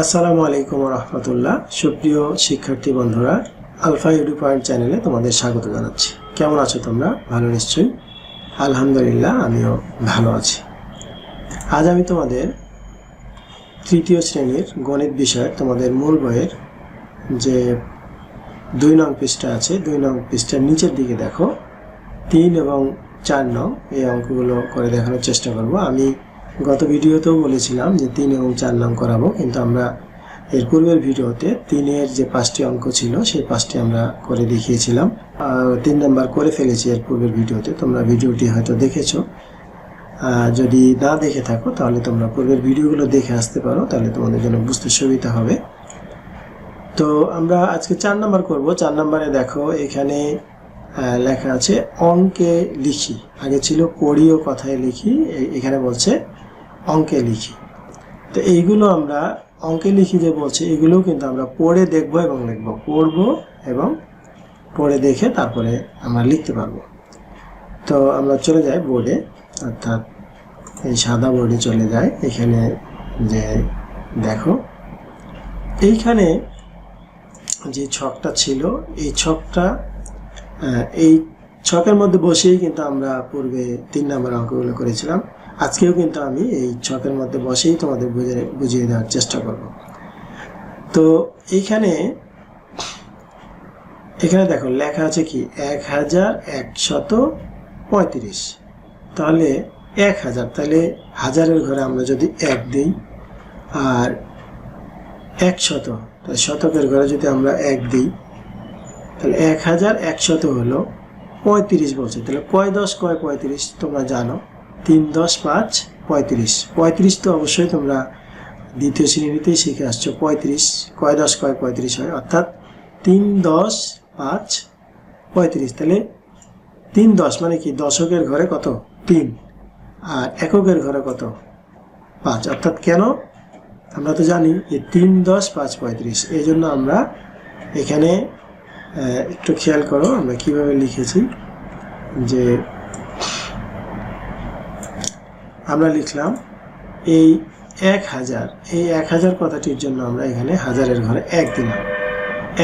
আসসালামু আলাইকুম রহমতুল্লাহ সুপ্রিয় শিক্ষার্থী বন্ধুরা, আলফা ইউডি পয়েন্ট চ্যানেলে তোমাদের স্বাগত জানাচ্ছি। কেমন আছো তোমরা? ভালো নিশ্চয়ই? আলহামদুলিল্লাহ, আমিও ভালো আছি। আজ আমি তোমাদের তৃতীয় শ্রেণির গণিত বিষয় তোমাদের মূল বইয়ের যে দুই নং পৃষ্ঠা আছে, দুই নং পৃষ্ঠার নিচের দিকে দেখো। তিন এবং চার নং এই অঙ্কগুলো করে দেখানোর চেষ্টা করব। আমি গত ভিডিওতেও বলেছিলাম যে তিন এবং চার নাম করাবো, কিন্তু আমরা এর পূর্বের ভিডিওতে তিনের যে পাঁচটি অঙ্ক ছিল, সেই পাঁচটি আমরা করে দেখিয়েছিলাম। তিন নাম্বার করে ফেলেছি এর পূর্বের ভিডিওতে, তোমরা ভিডিওটি হয়তো দেখেছ। যদি না দেখে থাকো, তাহলে তোমরা পূর্বের ভিডিওগুলো দেখে আসতে পারো, তাহলে তোমাদের জন্য বুঝতে সুবিধা হবে। তো আমরা আজকে চার নাম্বার করব। চার নাম্বারে দেখো, এখানে লেখা আছে, অঙ্কে লিখি। আগে ছিল পড়ি কথায় লিখি এখানে বলছে অঙ্কে লিখি। তো এইগুলো আমরা অঙ্কে লিখি যে বলছে এগুলোও কিন্তু আমরা পড়ে দেখব এবং লিখব। পড়ব এবং পড়ে দেখে তারপরে আমরা লিখতে পারব। তো আমরা চলে যাই বোর্ডে, অর্থাৎ এই সাদা বোর্ডে চলে যাই। এখানে যে দেখো, এইখানে যে ছকটা ছিল, এই ছকটা এই ছকের মধ্যে বসেই কিন্তু আমরা পূর্বে তিন নম্বর অঙ্কগুলো করেছিলাম। আজকেও কিন্তু আমি এই ছকের মধ্যে বসেই তোমাদের বুঝে বুঝিয়ে দেওয়ার চেষ্টা করব। তো এইখানে, এখানে দেখো লেখা আছে কি, এক হাজার একশত পঁয়ত্রিশ। তাহলে এক হাজার, তাহলে হাজারের ঘরে আমরা যদি এক দিই, আর একশত, তাহলে শতকের ঘরে যদি আমরা এক দিই, তাহলে এক হাজার একশত হলো পঁয়ত্রিশ বলছে। তাহলে কয় দশ, কয় পঁয়ত্রিশ তোমরা জানো। তিন দশ পাঁচ পঁয়ত্রিশ। পঁয়ত্রিশ তো অবশ্যই তোমরা দ্বিতীয় শ্রেণীতেই শিখে আসছো। পঁয়ত্রিশ, কয় দশ, কয় পঁয়ত্রিশ হয়? অর্থাৎ তিন দশ পাঁচ পঁয়ত্রিশ। তাহলে তিন দশ মানে কি? দশকের ঘরে কত? তিন। আর এককের ঘরে কত? পাঁচ। অর্থাৎ কেন? আমরা তো জানি যে তিন দশ পাঁচ পঁয়ত্রিশ। এই জন্য আমরা এখানে একটু খেয়াল করো, আমরা কীভাবে লিখেছি যে আমরা লিখলাম এই এক হাজার, এই এক হাজার কথাটির জন্য আমরা এখানে হাজারের ঘরে এক দিলাম।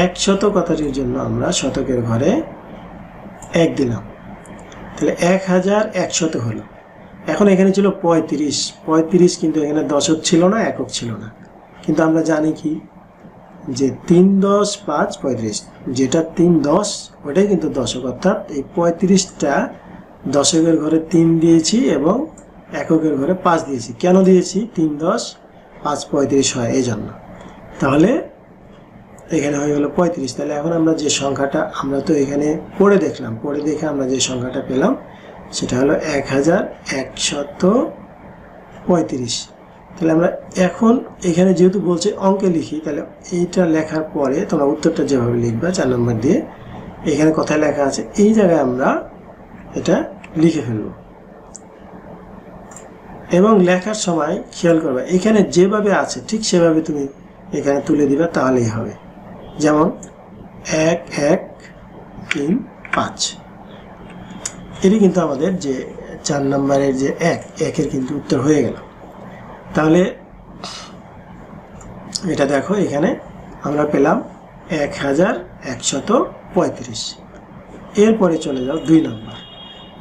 একশত কথাটির জন্য আমরা শতকের ঘরে এক দিলাম। তাহলে এক হাজার একশত হলো। এখন এখানে ছিল পঁয়ত্রিশ পঁয়ত্রিশ কিন্তু এখানে দশক ছিল না, একক ছিল না। কিন্তু আমরা জানি কি? যে তিন দশ পাঁচ পঁয়ত্রিশ, যেটা তিন দশ, ওটাই কিন্তু দশক, অর্থাৎ এই পঁয়ত্রিশটা দশকের ঘরে তিন দিয়েছি এবং এককের ঘরে পাঁচ দিয়েছি। কেন দিয়েছি? তিন দশ, পাঁচ পঁয়ত্রিশ হয় এই জন্য তাহলে এখানে হয়ে গেলো পঁয়ত্রিশ। তাহলে এখন আমরা যে সংখ্যাটা আমরা তো এখানে পড়ে দেখলাম, পড়ে দেখে আমরা যে সংখ্যাটা পেলাম, সেটা হলো এক হাজার একশত পঁয়ত্রিশ। তাহলে আমরা এখন এখানে যেহেতু বলছে অঙ্কে লিখি, তাহলে এইটা লেখার পরে তোমরা উত্তরটা যেভাবে লিখবা, চার নম্বর দিয়ে, এখানে কোথায় লেখা আছে, এই জায়গায় আমরা এটা লিখে ফেলব। এবং লেখার সময় খেয়াল করবে। এখানে যেভাবে আছে, ঠিক সেভাবে তুমি এখানে তুলে দিবে, তাহলেই হবে। যেমন, এক এক, তিন, পাঁচ। এটি কিন্তু আমাদের যে চার নম্বরের যে এক, একের কিন্তু উত্তর হয়ে গেল। তাহলে, এটা দেখো, এখানে আমরা পেলাম এক হাজার একশত পঁয়ত্রিশ। এরপরে চলে যাও দুই নম্বর।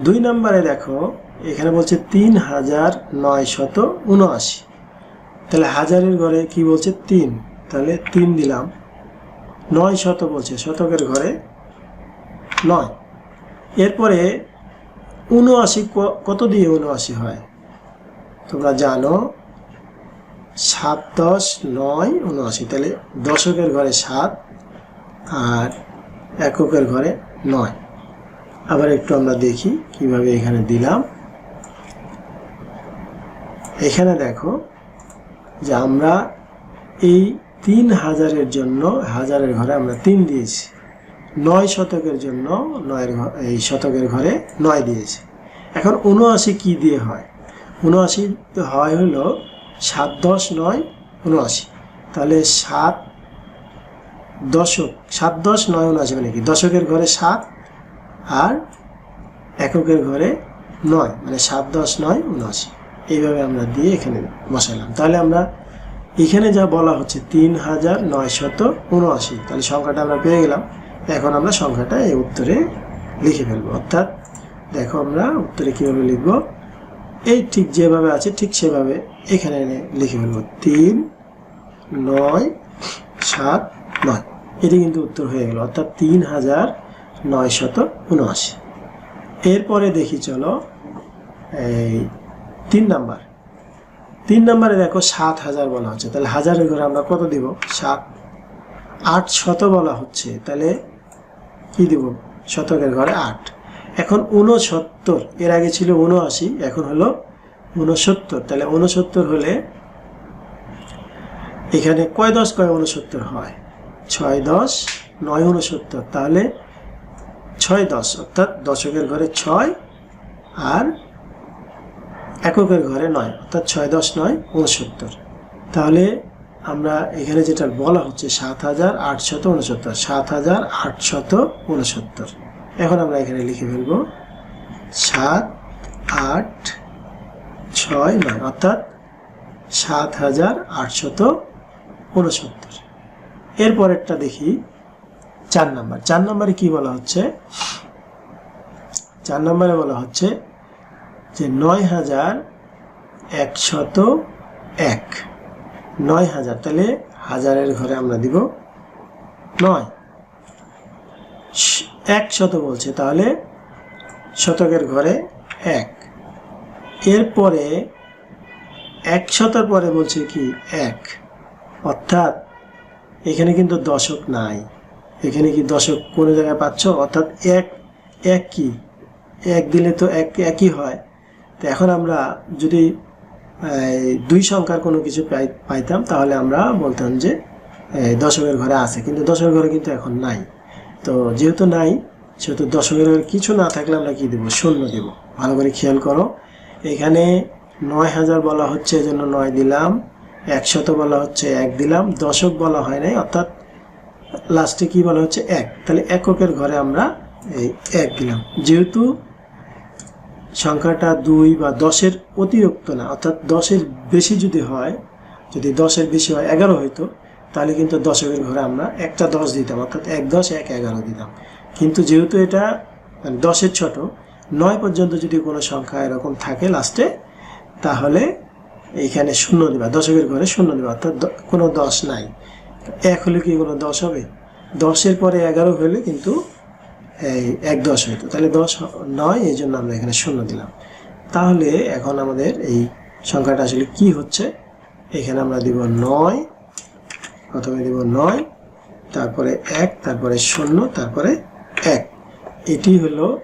দুই নম্বরে দেখো, এখানে বলছে তিন হাজার নয়শত উনআশি। তাহলে হাজারের ঘরে কি বলছে? তিন। তাহলে তিন দিলাম। নয় শত বলছে, শতকের ঘরে নয়। এরপরে উনআশি কত দিয়ে উনআশি হয়? তোমরা জানো, সাত দশ নয় উনআশি। তাহলে দশকের ঘরে সাত আর এককের ঘরে নয়। আবার একটু আমরা দেখি কীভাবে এখানে দিলাম। এখানে দেখো যে আমরা এই তিন হাজারের জন্য, হাজারের ঘরে আমরা তিন দিয়েছি। নয় শতকের জন্য নয়ের এই শতকের ঘরে নয় দিয়েছি। এখন উনআশি কি দিয়ে হয়? উনআশি হয় হলো সাত দশ নয় উনআশি তাহলে সাত দশক, সাত দশ নয় উনআশি মানে কি? দশকের ঘরে সাত আর এককের ঘরে নয় মানে সাত, দশ, নয়, উনআশি। এইভাবে আমরা দিয়ে এখানে বসালাম তাহলে আমরা এখানে যা বলা হচ্ছে তিন হাজার নয়শত উনআশি। তাহলে সংখ্যাটা আমরা পেয়ে গেলাম। এখন আমরা সংখ্যাটা এই উত্তরে লিখে ফেলব। অর্থাৎ দেখো আমরা উত্তরে কীভাবে লিখব? এই ঠিক যেভাবে আছে, ঠিক সেভাবে এখানে এনে লিখে ফেলব। তিন, নয়, সাত, নয়। এটি কিন্তু উত্তর হয়ে গেল। অর্থাৎ তিন হাজার নয়শত উনআশি। এরপরে দেখি চলো, এই তিন নাম্বার। তিন নাম্বারে দেখো সাত হাজার বলা হচ্ছে। তাহলে হাজারের ঘরে আমরা কত দিব? সাত। আট শত বলা হচ্ছে। তাহলে কি দিব? শতকের ঘরে আট। এখন ঊনসত্তর, এর আগে ছিল উনআশি এখন হলো ঊনসত্তর। তাহলে ঊনসত্তর হলে এখানে কয় দশ কয় ঊনসত্তর হয়? ছয় দশ, নয় ঊনসত্তর। তাহলে ছয় দশ, অর্থাৎ দশকের ঘরে ছয় আর এককের ঘরে নয়, অর্থাৎ ছয় দশ নয় উনসত্তর তাহলে আমরা এখানে যেটা বলা হচ্ছে সাত হাজার আটশত উনসত্তর সাত হাজার আটশত উনসত্তর এখন আমরা এখানে লিখে ফেলব সাত আট ছয় নয়, অর্থাৎ সাত হাজার আটশত উনসত্তর এরপরেরটা দেখি চার নাম্বার। চার নাম্বারে কি বলা হচ্ছে? চার নম্বরে বলা হচ্ছে যে নয় হাজার একশত এক। নয় হাজার, তাহলে হাজারের ঘরে আমরা দিব নয়। শ- একশত বলছে, তাহলে শতকের ঘরে এক। এরপরে একশতর পরে বলছে কি? এক। অর্থাৎ এখানে কিন্তু দশক নাই। এখানে কি দশক কোনো জায়গায় পাচ্ছ? অর্থাৎ এক এক কি? এক দিলে তো এক, একই হয়। তো এখন আমরা যদি দুই সংখ্যার কোনো কিছু পাই- পাইতাম, তাহলে আমরা বলতাম যে দশকের ঘরে আছে। কিন্তু দশকের ঘরে কিন্তু এখন নাই। তো যেহেতু নাই, সেহেতু দশকের ঘরে কিছু না থাকলে আমরা কি দেবো? শূন্য দেব। ভালো করে খেয়াল করো। এখানে নয় হাজার বলা হচ্ছে, এজন্য নয় দিলাম। একশত বলা হচ্ছে, এক দিলাম। দশক বলা হয় নাই, অর্থাৎ লাস্টে কি বলা হচ্ছে? এক। তাহলে এককের ঘরে আমরা এই এক দিলাম। যেহেতু সংখ্যাটা দুই বা দশের অতিরিক্ত না, অর্থাৎ দশের বেশি যদি হয়, যদি দশের বেশি হয়, এগারো হইতো, তাহলে কিন্তু দশকের ঘরে আমরা একটা দশ দিতাম, অর্থাৎ এক দশ, এক এগারো দিতাম। কিন্তু যেহেতু এটা মানে দশের ছোট, নয় পর্যন্ত যদি কোনো সংখ্যা এরকম থাকে লাস্টে তাহলে এইখানে শূন্য দিবা, দশকের ঘরে শূন্য দিবা, অর্থাৎ কোনো দশ নাই। এক হলে কি কোনো দশ হবে? দশের পরে এগারো হলে কিন্তু এই এক দশ হইতো। তাহলে দশ নয়, এই জন্য আমরা এখানে শূন্য দিলাম। তাহলে এখন আমাদের এই সংখ্যাটা আসলে কি হচ্ছে? এখানে আমরা দিব নয়, প্রথমে দিব নয়, তারপরে এক, তারপরে শূন্য, তারপরে এক। এটি হলো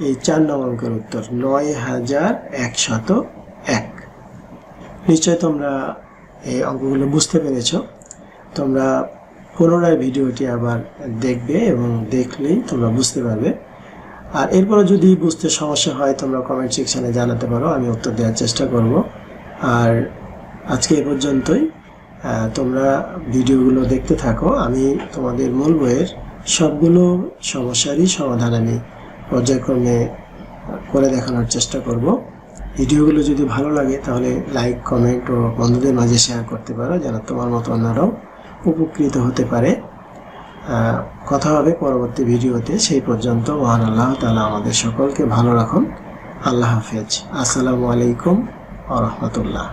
এই চার নং অঙ্কের উত্তর। নয় হাজার একশত এক। নিশ্চয় তোমরা এই অঙ্কগুলো বুঝতে পেরেছ। তোমরা পুনরায় ভিডিওটি আবার দেখবে এবং দেখলেই তোমরা বুঝতে পারবে। আর এরপরে যদি বুঝতে সমস্যা হয়, তোমরা কমেন্ট সেকশনে জানাতে পারো, আমি উত্তর দেওয়ার চেষ্টা করব। আর আজকে এ পর্যন্তই। তোমরা ভিডিওগুলো দেখতে থাকো। আমি তোমাদের মূল বইয়ের সবগুলো সমস্যারই সমাধান আমি পর্যায়ক্রমে করে দেখানোর চেষ্টা করব। ভিডিওগুলো যদি ভালো লাগে, তাহলে লাইক কমেন্ট ও বন্ধুদের মাঝে শেয়ার করতে পারো, যেন তোমার মতো অন্যরাও উপকৃত হতে পারে। কথা হবে পরবর্তী ভিডিওতে। সেই পর্যন্ত মহান আল্লাহ তালা আমাদের সকলকে ভালো রাখুন। আল্লাহ হাফেজ। আসসালামু আলাইকুম আ রহমতুল্লাহ।